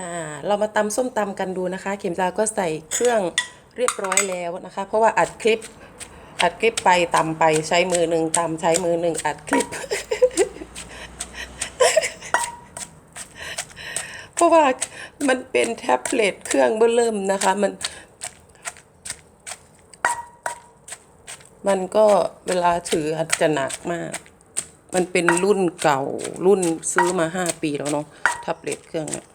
อ่าเรามาตำส้มตำกันดูนะคะ เข็มจาก็ใส่เครื่องเรียบร้อยแล้วนะคะ เพราะว่าอัดคลิปอัดคลิปไปตำไปใช้มือหนึ่งตำใช้มือหนึ่งอัดคลิป เพราะว่ามันเป็นแท็บเล็ตเครื่องเบอร์เริ่มนะคะ มัน มันก็เวลาถืออาจจะหนักมาก มันเป็นรุ่นเก่ารุ่นซื้อมาห้าปีแล้วเนาะแท็บเล็ตเครื่องเนี่ย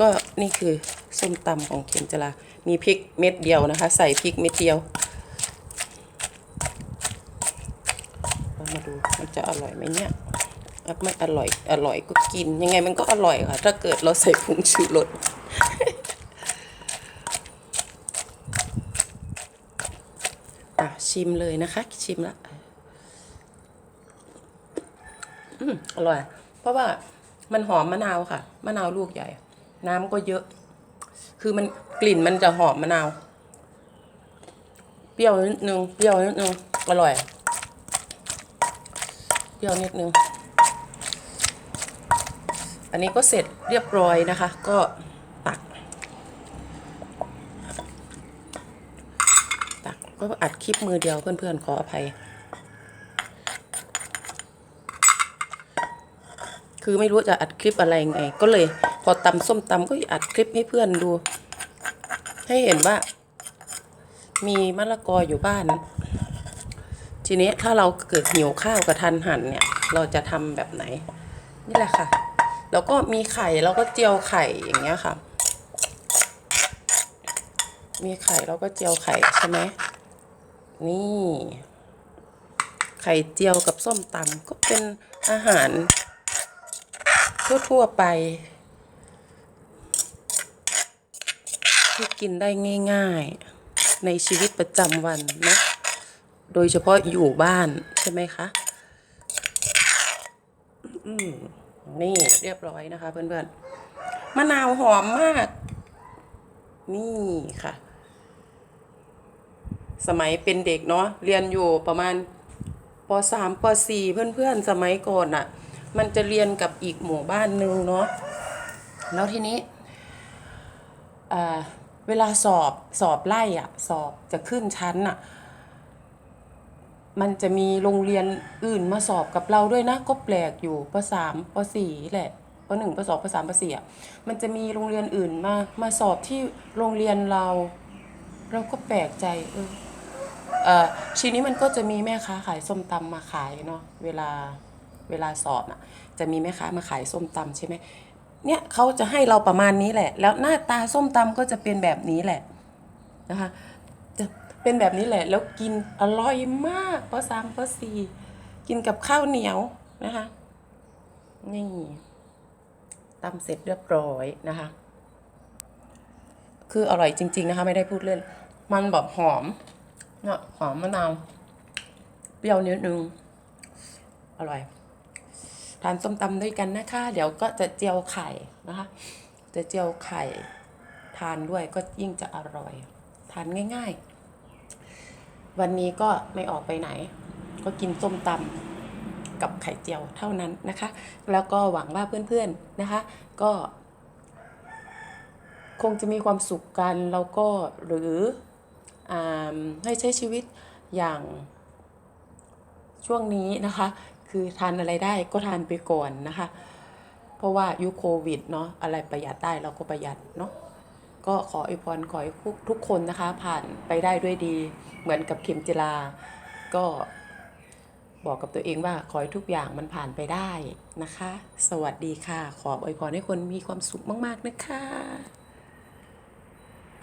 ก็นี่คือส้มตำของเข็มจรามีพริกเม็ดเดียวนะคะ ใส่พริกเม็ดเดียวเรามาดูมันจะอร่อยไหมเนี่ยไม่อร่อยอร่อยก็กิน ยังไงมันก็อร่อยค่ะ ถ้าเกิดเราใส่ผงชูรสอะชิมเลยนะคะ ชิมละอืมอร่อย เพราะว่ามันหอมมะนาวค่ะ มะนาวลูกใหญ่ น้ำก็เยอะ คือมันกลิ่นมันจะหอมมะนาว เปรี้ยวนิดนึง เปรี้ยวนิดนึง อร่อย เปรี้ยวนิดนึง อันนี้ก็เสร็จเรียบร้อยนะคะ ก็ตัก ตักก็อัดคลิปมือเดียวเพื่อนๆ ขออภัยคือไม่รู้จะอัดคลิปอะไรไง ก็เลย พอตำส้มตำก็อัดคลิปให้เพื่อนดู ให้เห็นว่า มีมะละกออยู่บ้าน ทีนี้ถ้าเราเกิดหิวข้าวกระทันหันเนี่ย เราจะทำแบบไหน นี่แหละค่ะ แล้วก็มีไข่เราก็เจียวไข่อย่างเงี้ยค่ะ มีไข่เราก็เจียวไข่ใช่ไหมนี่ ไข่เจียวกับส้มตำก็เป็นอาหารทั่วๆไป ที่กินได้ง่าย ๆ ในชีวิตประจำวันนะโดยเฉพาะอยู่บ้านใช่ไหมคะนี่เรียบร้อยนะคะ เพื่อนๆมะนาวหอมมาก นี่ค่ะ สมัยเป็นเด็กเนาะเรียนอยู่ประมาณปสามปสี่เพื่อนๆ สมัยก่อนอะ่ะ มันจะเรียนกับอีกหมู่บ้านหนึ่งเนาะแล้วทีนี้อ่า เวลาสอบสอบไล่อะสอบจะขึ้นชั้นอะมันจะมีโรงเรียนอื่นมาสอบกับเราด้วยนะ ก็แปลกอยู่ปสามปสี่แหละปหนึ่งปสองปสามปสี่อะมันจะมีโรงเรียนอื่นมามาสอบที่โรงเรียนเรา เราก็แปลกใจ เออเออทีนี้มันก็จะมีแม่ค้าขายส้มตำมาขายเนาะเวลาเวลาสอบน่ะ จะมีแม่ค้ามาขายส้มตำใช่ไหม เนี่ยเขาจะให้เราประมาณนี้แหละ แล้วหน้าตาส้มตำก็จะเป็นแบบนี้แหละนะคะจะเป็นแบบนี้แหละ แล้วกินอร่อยมากเพราะสามเพราะสี่กินกับข้าวเหนียวนะคะนี่ตำเสร็จเรียบร้อยนะคะ คืออร่อยจริง ๆนะคะ ไม่ได้พูดเล่น มันแบบหอมเนี่ยหอมมะนาวเปรี้ยวนิดนึงอร่อย ทานส้มตำด้วยกันนะคะ เดี๋ยวก็จะเจียวไข่นะคะ จะเจียวไข่ทานด้วยก็ยิ่งจะอร่อย ทานง่าย ๆ วันนี้ก็ไม่ออกไปไหน ก็กินส้มตำกับไข่เจียวเท่านั้นนะคะ แล้วก็หวังว่าเพื่อนๆนะคะ ก็ คงจะมีความสุขกันแล้วก็หรืออ่าให้ใช้ชีวิตอย่างช่วงนี้นะคะ คือทานอะไรได้ก็ทานไปก่อนนะคะ เพราะว่ายุคโควิดเนาะอะไรประหยัดได้เราก็ประหยัดเนาะก็ขออวยพรขอให้ทุกคนนะคะ ผ่านไปได้ด้วยดีเหมือนกับเข็มจิลา ก็บอกกับตัวเองว่าขอให้ทุกอย่างมันผ่านไปได้นะคะ สวัสดีค่ะ ขออวยพรให้คนมีความสุขมาก ๆ นะคะ